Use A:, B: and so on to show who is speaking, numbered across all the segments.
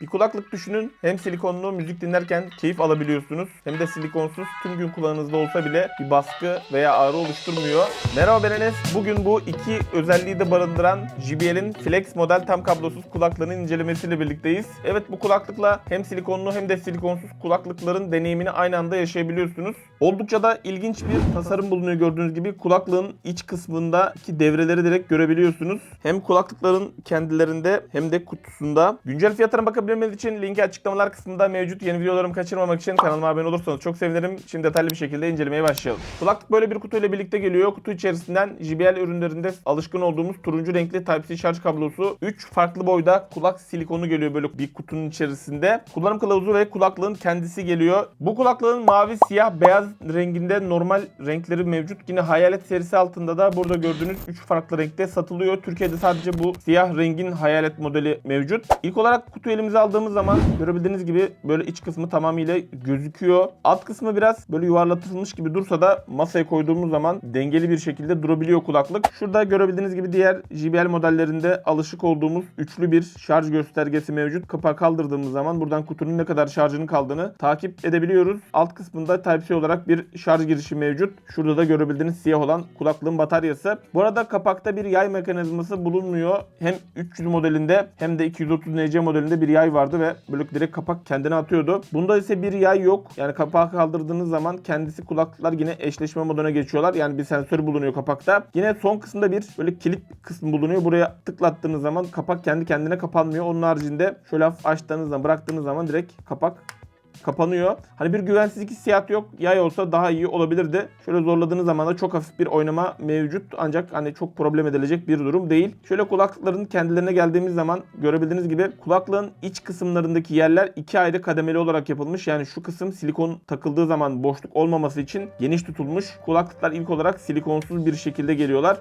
A: Bir kulaklık düşünün. Hem silikonlu müzik dinlerken keyif alabiliyorsunuz. Hem de silikonsuz tüm gün kulağınızda olsa bile bir baskı veya ağrı oluşturmuyor. Merhaba ben Enes. Bugün bu iki özelliği de barındıran JBL'in Flex model tam kablosuz kulaklığının incelemesiyle birlikteyiz. Evet bu kulaklıkla hem silikonlu hem de silikonsuz kulaklıkların deneyimini aynı anda yaşayabiliyorsunuz. Oldukça da ilginç bir tasarım bulunuyor gördüğünüz gibi. Kulaklığın iç kısmındaki devreleri direkt görebiliyorsunuz. Hem kulaklıkların kendilerinde hem de kutusunda. Güncel fiyatlarına bakabilmeniz için linki açıklamalar kısmında mevcut. Yeni videolarımı kaçırmamak için kanalıma abone olursanız çok sevinirim. Şimdi detaylı bir şekilde incelemeye başlayalım. Kulaklık böyle bir kutuyla birlikte geliyor. Kutu içerisinden JBL ürünlerinde alışkın olduğumuz turuncu renkli Type-C şarj kablosu 3 farklı boyda kulak silikonu geliyor böyle bir kutunun içerisinde. Kullanım kılavuzu ve kulaklığın kendisi geliyor. Bu kulaklığın mavi, siyah, beyaz renginde normal renkleri mevcut. Yine Hayalet serisi altında da burada gördüğünüz 3 farklı renkte satılıyor. Türkiye'de sadece bu siyah rengin Hayalet modeli mevcut. İlk olarak kutu elimize aldığımız zaman görebildiğiniz gibi böyle iç kısmı tamamıyla gözüküyor. Alt kısmı biraz böyle yuvarlatılmış gibi dursa da masaya koyduğumuz zaman dengeli bir şekilde durabiliyor kulaklık. Şurada görebildiğiniz gibi diğer JBL modellerinde alışık olduğumuz üçlü bir şarj göstergesi mevcut. Kapağı kaldırdığımız zaman buradan kutunun ne kadar şarjının kaldığını takip edebiliyoruz. Alt kısmında Type-C olarak bir şarj girişi mevcut. Şurada da görebildiğiniz siyah olan kulaklığın bataryası. Bu arada kapakta bir yay mekanizması bulunmuyor. Hem 300 modelinde hem de 230 NC modelinde bir yay vardı ve böyle direkt kapak kendine atıyordu. Bunda ise bir yay yok. Yani kapağı kaldırdığınız zaman kendisi kulaklıklar yine eşleşme moduna geçiyorlar. Yani bir sensör bulunuyor kapakta. Yine son kısımda bir böyle kilit kısmı bulunuyor. Buraya tıklattığınız zaman kapak kendi kendine kapanmıyor. Onun haricinde şöyle açtığınız zaman bıraktığınız zaman direkt kapak kapanıyor. Hani bir güvensizlik hissiyatı yok. Yay olsa daha iyi olabilirdi. Şöyle zorladığınız zaman da çok hafif bir oynama mevcut. Ancak hani çok problem edilecek bir durum değil. Şöyle kulaklıkların kendilerine geldiğimiz zaman görebildiğiniz gibi kulaklığın iç kısımlarındaki yerler iki ayrı kademeli olarak yapılmış. Yani şu kısım silikon takıldığı zaman boşluk olmaması için geniş tutulmuş. Kulaklıklar ilk olarak silikonsuz bir şekilde geliyorlar.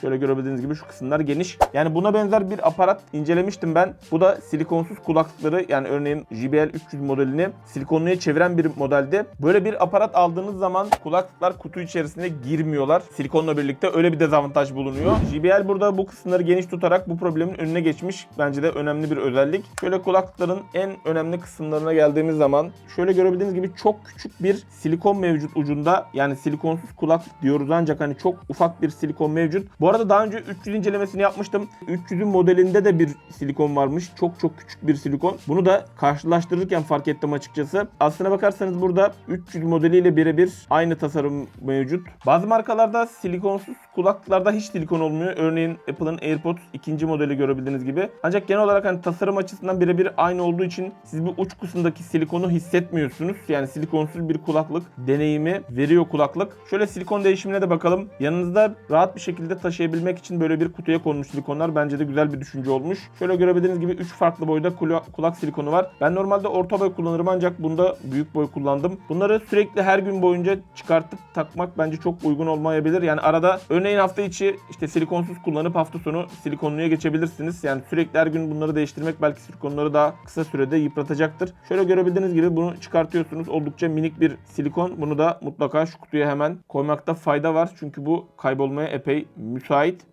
A: Şöyle görebildiğiniz gibi şu kısımlar geniş. Yani buna benzer bir aparat incelemiştim ben. Bu da silikonsuz kulaklıkları yani örneğin JBL 300 modelini silikonluya çeviren bir modeldi. Böyle bir aparat aldığınız zaman kulaklıklar kutu içerisine girmiyorlar. Silikonla birlikte öyle bir dezavantaj bulunuyor. JBL burada bu kısımları geniş tutarak bu problemin önüne geçmiş. Bence de önemli bir özellik. Şöyle kulaklıkların en önemli kısımlarına geldiğimiz zaman şöyle görebildiğiniz gibi çok küçük bir silikon mevcut ucunda. Yani silikonsuz kulaklık diyoruz ancak hani çok ufak bir silikon mevcut. Bu arada daha önce 300 incelemesini yapmıştım. 300'ün modelinde de bir silikon varmış. Çok çok küçük bir silikon. Bunu da karşılaştırırken fark ettim açıkçası. Aslına bakarsanız burada 300 modeliyle birebir aynı tasarım mevcut. Bazı markalarda silikonsuz kulaklıklarda hiç silikon olmuyor. Örneğin Apple'ın AirPods ikinci modeli görebildiğiniz gibi. Ancak genel olarak hani tasarım açısından birebir aynı olduğu için siz bu uç kısımdaki silikonu hissetmiyorsunuz. Yani silikonsuz bir kulaklık deneyimi veriyor kulaklık. Şöyle silikon değişimine de bakalım. Yanınızda rahat bir şekilde taşıyabilmek için böyle bir kutuya konmuş silikonlar bence de güzel bir düşünce olmuş. Şöyle görebildiğiniz gibi 3 farklı boyda kula- kulak silikonu var. Ben normalde orta boy kullanırım ancak bunda büyük boy kullandım. Bunları sürekli her gün boyunca çıkartıp takmak bence çok uygun olmayabilir. Yani arada örneğin hafta içi işte silikonsuz kullanıp hafta sonu silikonluya geçebilirsiniz. Yani sürekli her gün bunları değiştirmek belki silikonları daha kısa sürede yıpratacaktır. Şöyle görebildiğiniz gibi bunu çıkartıyorsunuz. Oldukça minik bir silikon. Bunu da mutlaka şu kutuya hemen koymakta fayda var. Çünkü bu kaybolmaya epey müsait.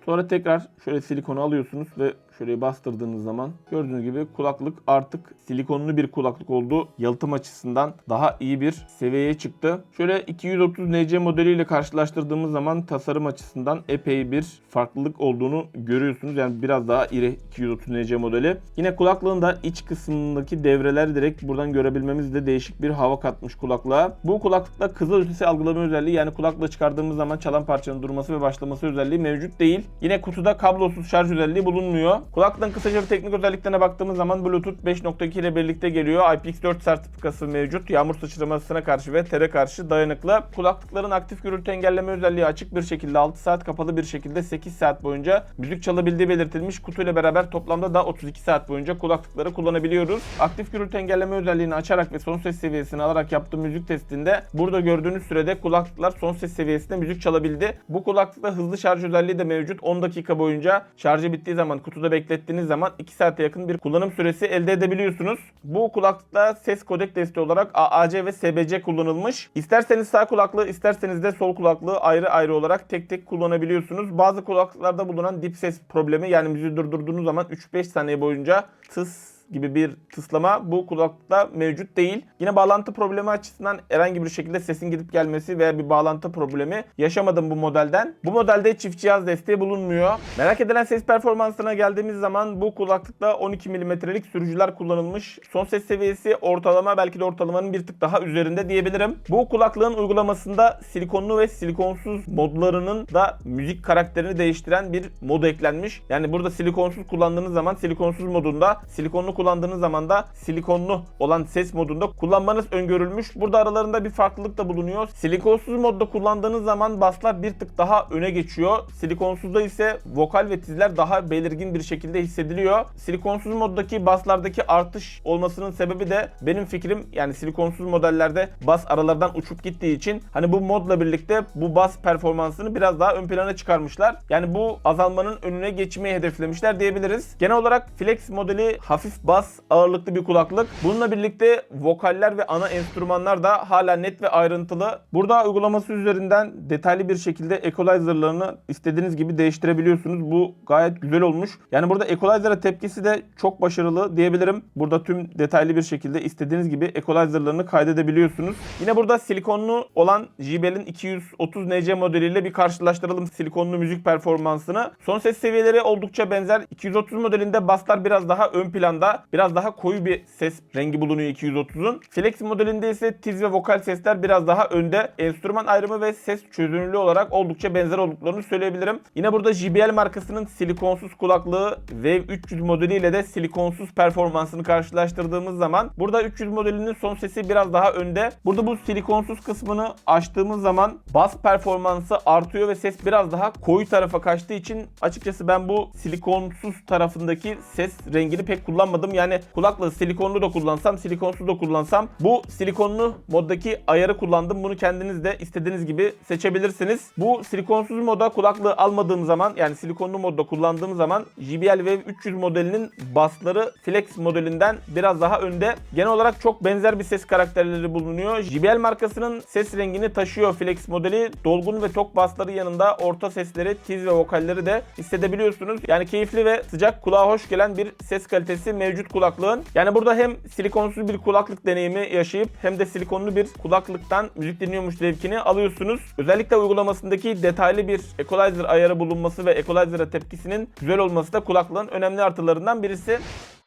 A: Sonra tekrar şöyle silikonu alıyorsunuz ve şuraya bastırdığınız zaman gördüğünüz gibi kulaklık artık silikonlu bir kulaklık oldu. Yalıtım açısından daha iyi bir seviyeye çıktı. Şöyle 230 NC modeliyle karşılaştırdığımız zaman tasarım açısından epey bir farklılık olduğunu görüyorsunuz. Yani biraz daha iri 230 NC modeli. Yine kulaklığın da iç kısmındaki devreler direkt buradan görebilmemiz de değişik bir hava katmış kulaklığa. Bu kulaklıkta kızıl ötesi algılama özelliği yani kulaklığı çıkardığımız zaman çalan parçanın durması ve başlaması özelliği mevcut değil. Yine kutuda kablosuz şarj özelliği bulunmuyor. Kulaklığın kısaca bir teknik özelliklerine baktığımız zaman Bluetooth 5.2 ile birlikte geliyor. IPX4 sertifikası mevcut. Yağmur sıçramasına karşı ve tere karşı dayanıklı. Kulaklıkların aktif gürültü engelleme özelliği açık bir şekilde 6 saat kapalı bir şekilde 8 saat boyunca müzik çalabildiği belirtilmiş. Kutuyla beraber toplamda da 32 saat boyunca kulaklıkları kullanabiliyoruz. Aktif gürültü engelleme özelliğini açarak ve son ses seviyesini alarak yaptığım müzik testinde burada gördüğünüz sürede kulaklıklar son ses seviyesinde müzik çalabildi. Bu kulaklıkta hızlı şarj özelliği de mevcut. 10 dakika boyunca şarjı bittiği zaman kutuda beklettiğiniz zaman 2 saate yakın bir kullanım süresi elde edebiliyorsunuz. Bu kulaklıkta ses kodek desteği olarak AAC ve SBC kullanılmış. İsterseniz sağ kulaklığı isterseniz de sol kulaklığı ayrı ayrı olarak tek tek kullanabiliyorsunuz. Bazı kulaklıklarda bulunan dip ses problemi yani müziği durdurduğunuz zaman 3-5 saniye boyunca tıs gibi bir tıslama bu kulaklıkta mevcut değil. Yine bağlantı problemi açısından herhangi bir şekilde sesin gidip gelmesi veya bir bağlantı problemi yaşamadım bu modelden. Bu modelde çift cihaz desteği bulunmuyor. Merak edilen ses performansına geldiğimiz zaman bu kulaklıkta 12 mm'lik sürücüler kullanılmış. Son ses seviyesi ortalama belki de ortalamanın bir tık daha üzerinde diyebilirim. Bu kulaklığın uygulamasında silikonlu ve silikonsuz modlarının da müzik karakterini değiştiren bir mod eklenmiş. Yani burada silikonsuz kullandığınız zaman silikonsuz modunda, silikonlu kullandığınız zaman da silikonlu olan ses modunda kullanmanız öngörülmüş. Burada aralarında bir farklılık da bulunuyor. Silikonsuz modda kullandığınız zaman baslar bir tık daha öne geçiyor. Silikonsuzda ise vokal ve tizler daha belirgin bir şekilde hissediliyor. Silikonsuz moddaki baslardaki artış olmasının sebebi de benim fikrim yani silikonsuz modellerde bas aralardan uçup gittiği için hani bu modla birlikte bu bas performansını biraz daha ön plana çıkarmışlar. Yani bu azalmanın önüne geçmeyi hedeflemişler diyebiliriz. Genel olarak Flex modeli hafif bas ağırlıklı bir kulaklık. Bununla birlikte vokaller ve ana enstrümanlar da hala net ve ayrıntılı. Burada uygulaması üzerinden detaylı bir şekilde equalizer'larını istediğiniz gibi değiştirebiliyorsunuz. Bu gayet güzel olmuş. Yani burada equalizer'a tepkisi de çok başarılı diyebilirim. Burada tüm detaylı bir şekilde istediğiniz gibi equalizer'larını kaydedebiliyorsunuz. Yine burada silikonlu olan JBL'in 230 NC modeliyle bir karşılaştıralım silikonlu müzik performansını. Son ses seviyeleri oldukça benzer. 230 modelinde baslar biraz daha ön planda. Biraz daha koyu bir ses rengi bulunuyor 230'un. Flex modelinde ise tiz ve vokal sesler biraz daha önde. Enstrüman ayrımı ve ses çözünürlüğü olarak oldukça benzer olduklarını söyleyebilirim. Yine burada JBL markasının silikonsuz kulaklığı Wave 300 modeliyle de silikonsuz performansını karşılaştırdığımız zaman burada 300 modelinin son sesi biraz daha önde. Burada bu silikonsuz kısmını açtığımız zaman bas performansı artıyor ve ses biraz daha koyu tarafa kaçtığı için açıkçası ben bu silikonsuz tarafındaki ses rengini pek kullanmadım. Yani kulaklığı silikonlu da kullansam, silikonsuz da kullansam bu silikonlu moddaki ayarı kullandım. Bunu kendiniz de istediğiniz gibi seçebilirsiniz. Bu silikonsuz moda kulaklığı almadığım zaman yani silikonlu modda kullandığım zaman JBL Wave 300 modelinin basları Flex modelinden biraz daha önde. Genel olarak çok benzer bir ses karakterleri bulunuyor. JBL markasının ses rengini taşıyor Flex modeli. Dolgun ve tok basları yanında orta sesleri, tiz ve vokalleri de hissedebiliyorsunuz. Yani keyifli ve sıcak kulağa hoş gelen bir ses kalitesi mevcut kulaklığın. Yani burada hem silikonsuz bir kulaklık deneyimi yaşayıp hem de silikonlu bir kulaklıktan müzik dinliyormuş zevkini alıyorsunuz. Özellikle uygulamasındaki detaylı bir equalizer ayarı bulunması ve equalizer'a tepkisinin güzel olması da kulaklığın önemli artılarından birisi.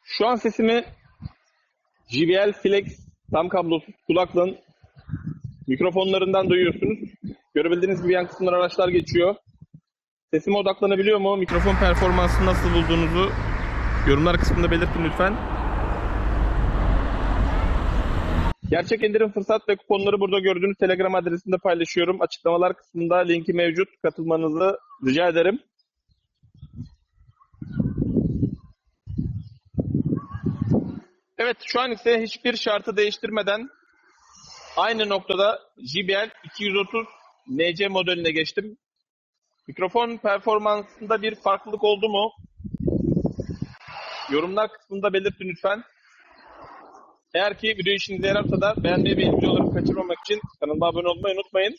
A: Şu an sesimi JBL Flex tam kablosuz kulaklığın mikrofonlarından duyuyorsunuz. Görebildiğiniz gibi yan kısımlar araçlar geçiyor. Sesime odaklanabiliyor mu? Mikrofon performansını nasıl bulduğunuzu yorumlar kısmında belirtin lütfen. Gerçek indirim fırsat ve kuponları burada gördüğünüz Telegram adresinde paylaşıyorum. Açıklamalar kısmında linki mevcut. Katılmanızı rica ederim. Evet şu an ise hiçbir şartı değiştirmeden aynı noktada JBL 230 NC modeline geçtim. Mikrofon performansında bir farklılık oldu mu? Yorumlar kısmında belirtin lütfen. Eğer ki video işinize yararsa da beğenmeyi ve videolarımı kaçırmamak için kanalıma abone olmayı unutmayın.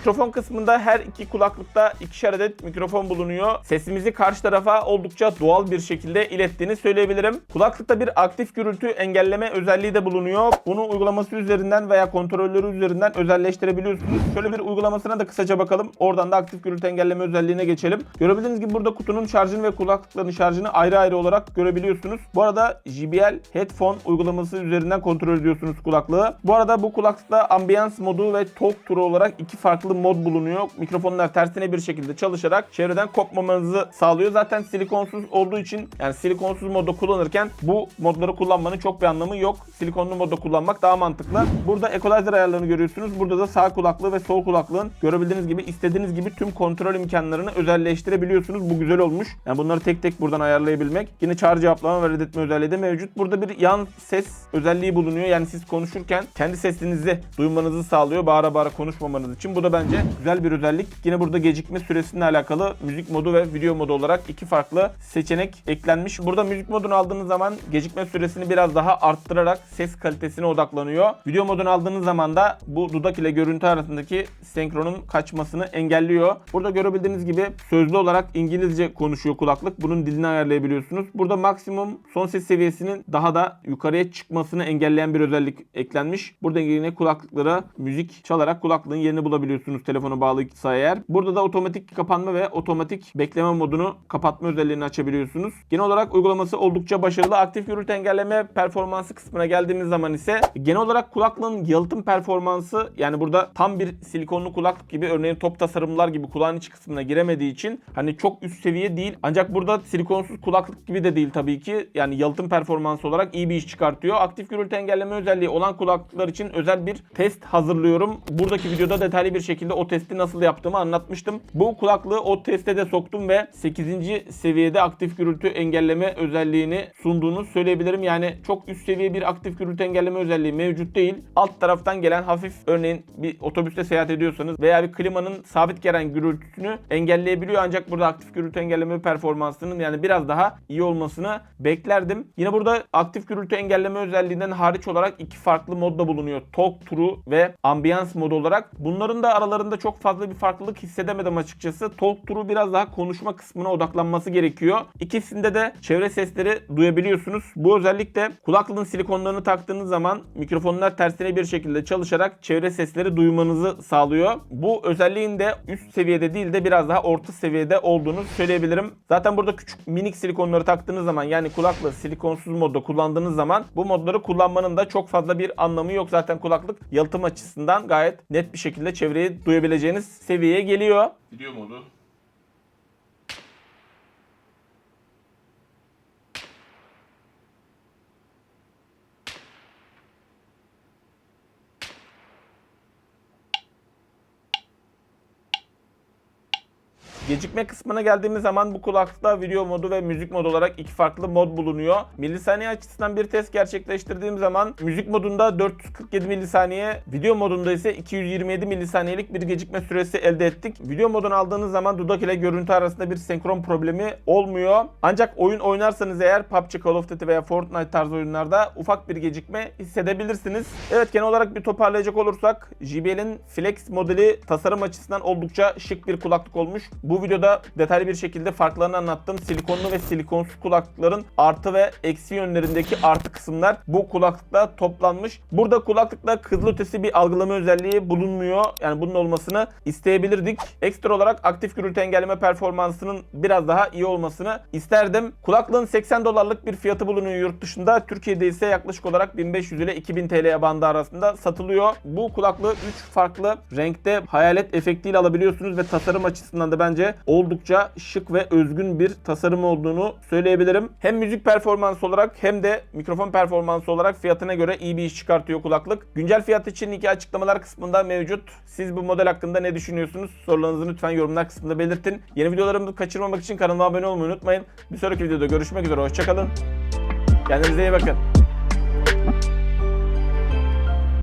A: Mikrofon kısmında her iki kulaklıkta ikişer adet mikrofon bulunuyor. Sesimizi karşı tarafa oldukça doğal bir şekilde ilettiğini söyleyebilirim. Kulaklıkta bir aktif gürültü engelleme özelliği de bulunuyor. Bunu uygulaması üzerinden veya kontrolörü üzerinden özelleştirebiliyorsunuz. Şöyle bir uygulamasına da kısaca bakalım. Oradan da aktif gürültü engelleme özelliğine geçelim. Görebildiğiniz gibi burada kutunun şarjını ve kulaklıkların şarjını ayrı ayrı olarak görebiliyorsunuz. Bu arada JBL Headphone uygulaması üzerinden kontrol ediyorsunuz kulaklığı. Bu arada bu kulaklıkta ambiyans modu ve talk turu olarak iki farklı mod bulunuyor. Mikrofonlar tersine bir şekilde çalışarak çevreden kopmamanızı sağlıyor. Zaten silikonsuz olduğu için yani silikonsuz modda kullanırken bu modları kullanmanın çok bir anlamı yok. Silikonlu modda kullanmak daha mantıklı. Burada equalizer ayarlarını görüyorsunuz. Burada da sağ kulaklığı ve sol kulaklığın görebildiğiniz gibi istediğiniz gibi tüm kontrol imkanlarını özelleştirebiliyorsunuz. Bu güzel olmuş. Yani bunları tek tek buradan ayarlayabilmek. Yine çağrı cevaplama ve reddetme özelliği de mevcut. Burada bir yan ses özelliği bulunuyor. Yani siz konuşurken kendi sesinizi duymanızı sağlıyor. Bağıra bağıra konuşmamanız için. Bu da bence bence. Güzel bir özellik. Yine burada gecikme süresinle alakalı müzik modu ve video modu olarak iki farklı seçenek eklenmiş. Burada müzik modunu aldığınız zaman gecikme süresini biraz daha arttırarak ses kalitesine odaklanıyor. Video modunu aldığınız zaman da bu dudak ile görüntü arasındaki senkronun kaçmasını engelliyor. Burada görebildiğiniz gibi sözlü olarak İngilizce konuşuyor kulaklık. Bunun dilini ayarlayabiliyorsunuz. Burada maksimum son ses seviyesinin daha da yukarıya çıkmasını engelleyen bir özellik eklenmiş. Burada yine kulaklıklara müzik çalarak kulaklığın yerini bulabiliyorsunuz telefona bağlıysa eğer. Burada da otomatik kapanma ve otomatik bekleme modunu kapatma özelliğini açabiliyorsunuz. Genel olarak uygulaması oldukça başarılı. Aktif gürültü engelleme performansı kısmına geldiğimiz zaman ise genel olarak kulaklığın yalıtım performansı yani burada tam bir silikonlu kulaklık gibi örneğin top tasarımlar gibi kulağın iç kısmına giremediği için hani çok üst seviye değil. Ancak burada silikonsuz kulaklık gibi de değil tabii ki. Yani yalıtım performansı olarak iyi bir iş çıkartıyor. Aktif gürültü engelleme özelliği olan kulaklıklar için özel bir test hazırlıyorum. Buradaki videoda detaylı bir şekilde o testi nasıl yaptığımı anlatmıştım. Bu kulaklığı o teste de soktum ve 8. seviyede aktif gürültü engelleme özelliğini sunduğunu söyleyebilirim. Yani çok üst seviye bir aktif gürültü engelleme özelliği mevcut değil. Alt taraftan gelen hafif örneğin bir otobüste seyahat ediyorsanız veya bir klimanın sabit gelen gürültüsünü engelleyebiliyor. Ancak burada aktif gürültü engelleme performansının yani biraz daha iyi olmasını beklerdim. Yine burada aktif gürültü engelleme özelliğinden hariç olarak iki farklı modda bulunuyor. Talk True ve Ambiance modu olarak. Bunların da aralarında çok fazla bir farklılık hissedemedim açıkçası. Talk True biraz daha konuşma kısmına odaklanması gerekiyor. İkisinde de çevre sesleri duyabiliyorsunuz. Bu özellik de kulaklığın silikonlarını taktığınız zaman mikrofonlar tersine bir şekilde çalışarak çevre sesleri duymanızı sağlıyor. Bu özelliğin de üst seviyede değil de biraz daha orta seviyede olduğunu söyleyebilirim. Zaten burada küçük minik silikonları taktığınız zaman yani kulaklığı silikonsuz modda kullandığınız zaman bu modları kullanmanın da çok fazla bir anlamı yok. Zaten kulaklık yalıtım açısından gayet net bir şekilde çevreyi duyabileceğiniz seviyeye geliyor. Video modu. Gecikme kısmına geldiğimiz zaman bu kulaklıkta video modu ve müzik modu olarak iki farklı mod bulunuyor. Milisaniye açısından bir test gerçekleştirdiğim zaman müzik modunda 447 milisaniye, video modunda ise 227 milisaniyelik bir gecikme süresi elde ettik. Video modunu aldığınız zaman dudak ile görüntü arasında bir senkron problemi olmuyor. Ancak oyun oynarsanız eğer PUBG, Call of Duty veya Fortnite tarzı oyunlarda ufak bir gecikme hissedebilirsiniz. Evet genel olarak bir toparlayacak olursak JBL'in Flex modeli tasarım açısından oldukça şık bir kulaklık olmuş. Bu videoda detaylı bir şekilde farklarını anlattım. Silikonlu ve silikonsuz kulaklıkların artı ve eksi yönlerindeki artı kısımlar bu kulaklıkla toplanmış. Burada kulaklıkla kızılötesi bir algılama özelliği bulunmuyor. Yani bunun olmasını isteyebilirdik. Ekstra olarak aktif gürültü engelleme performansının biraz daha iyi olmasını isterdim. Kulaklığın 80 dolarlık bir fiyatı bulunuyor yurt dışında. Türkiye'de ise yaklaşık olarak 1500 ile 2000 TL bandı arasında satılıyor. Bu kulaklığı 3 farklı renkte hayalet efektiyle alabiliyorsunuz ve tasarım açısından da bence oldukça şık ve özgün bir tasarım olduğunu söyleyebilirim. Hem müzik performansı olarak hem de mikrofon performansı olarak fiyatına göre iyi bir iş çıkartıyor kulaklık. Güncel fiyat için iki açıklamalar kısmında mevcut. Siz bu model hakkında ne düşünüyorsunuz? Sorularınızı lütfen yorumlar kısmında belirtin. Yeni videolarımı kaçırmamak için kanalıma abone olmayı unutmayın. Bir sonraki videoda görüşmek üzere. Hoşçakalın. Kendinize iyi bakın.